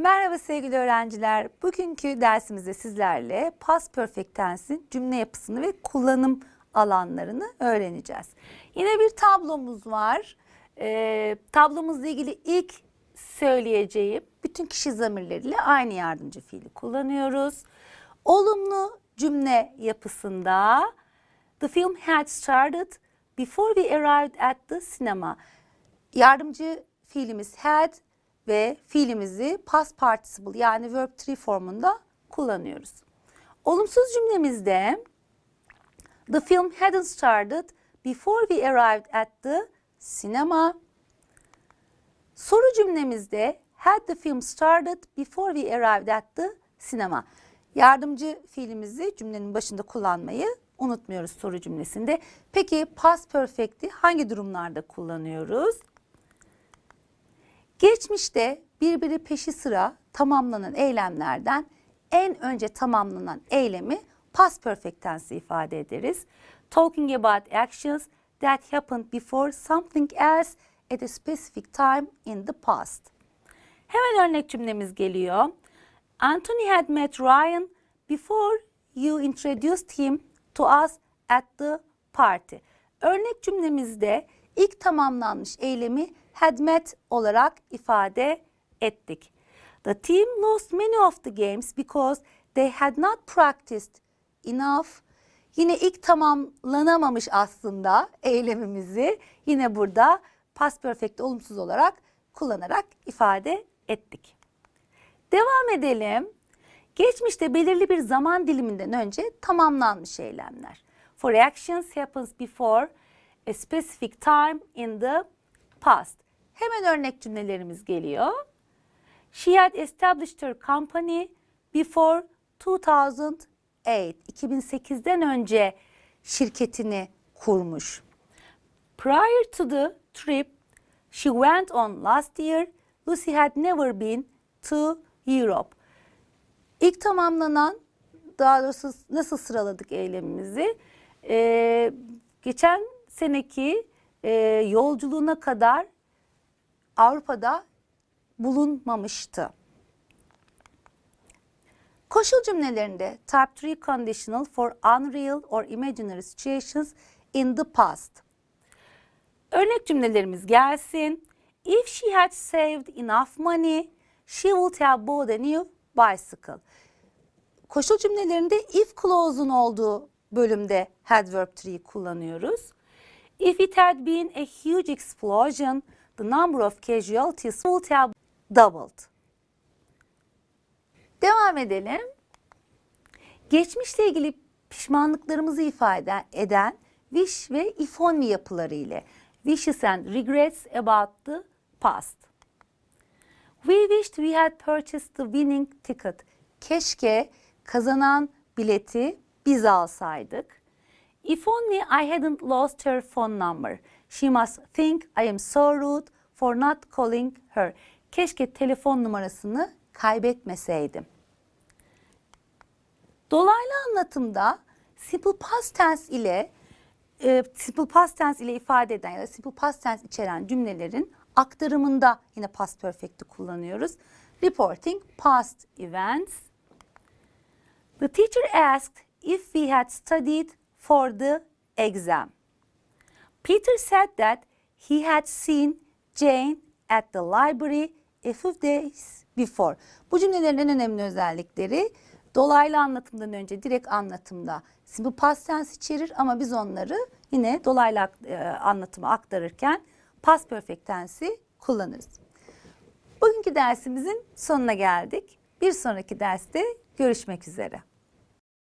Merhaba sevgili öğrenciler. Bugünkü dersimizde sizlerle past perfect tense'in cümle yapısını ve kullanım alanlarını öğreneceğiz. Yine bir tablomuz var. Ee, tablomuzla ilgili ilk söyleyeceğim bütün kişi zamirleriyle aynı yardımcı fiili kullanıyoruz. Olumlu cümle yapısında the film had started before we arrived at the cinema. Yardımcı fiilimiz had ve fiilimizi past participle yani verb 3 formunda kullanıyoruz. Olumsuz cümlemizde the film hadn't started before we arrived at the cinema. Soru cümlemizde had the film started before we arrived at the cinema. Yardımcı fiilimizi cümlenin başında kullanmayı unutmuyoruz soru cümlesinde. Peki past perfect'i hangi durumlarda kullanıyoruz? Geçmişte birbiri peşi sıra tamamlanan eylemlerden en önce tamamlanan eylemi past perfect tense ifade ederiz. Talking about actions that happened before something else at a specific time in the past. Hemen örnek cümlemiz geliyor. Anthony had met Ryan before you introduced him to us at the party. Örnek cümlemizde ilk tamamlanmış eylemi had met olarak ifade ettik. The team lost many of the games because they had not practiced enough. Yine ilk tamamlanamamış aslında eylemimizi yine burada past perfect olumsuz olarak kullanarak ifade ettik. Devam edelim. Geçmişte belirli bir zaman diliminden önce tamamlanmış eylemler. For actions happens before a specific time in the past. Hemen örnek cümlelerimiz geliyor. She had established her company before 2008. 2008'den önce şirketini kurmuş. Prior to the trip she went on last year, Lucy had never been to Europe. İlk tamamlanan, daha doğrusu nasıl sıraladık eylemimizi? Ee, geçen seneki e, yolculuğuna kadar Avrupa'da bulunmamıştı. Koşul cümlelerinde type 3 conditional for unreal or imaginary situations in the past. Örnek cümlelerimiz gelsin. If she had saved enough money, she would have bought a new bicycle. Koşul cümlelerinde if clause'un olduğu bölümde had verb 3'yi kullanıyoruz. If it had been a huge explosion, the number of casualties would have doubled. Devam edelim. Geçmişle ilgili pişmanlıklarımızı ifade eden wish ve if only yapıları ile wishes and regrets about the past. We wished we had purchased the winning ticket. Keşke kazanan bileti biz alsaydık. If only I hadn't lost her phone number. She must think I am so rude for not calling her. Keşke telefon numarasını kaybetmeseydim. Dolaylı anlatımda simple past tense ile e, simple past tense ile ifade eden ya da simple past tense içeren cümlelerin aktarımında yine past perfect'i kullanıyoruz. Reporting past events. The teacher asked if we had studied for the exam. Peter said that he had seen Jane at the library a few days before. Bu cümlelerin en önemli özellikleri dolaylı anlatımdan önce direkt anlatımda simple past tense içerir ama biz onları yine dolaylı e, anlatıma aktarırken past perfect tense'i kullanırız. Bugünkü dersimizin sonuna geldik. Bir sonraki derste görüşmek üzere.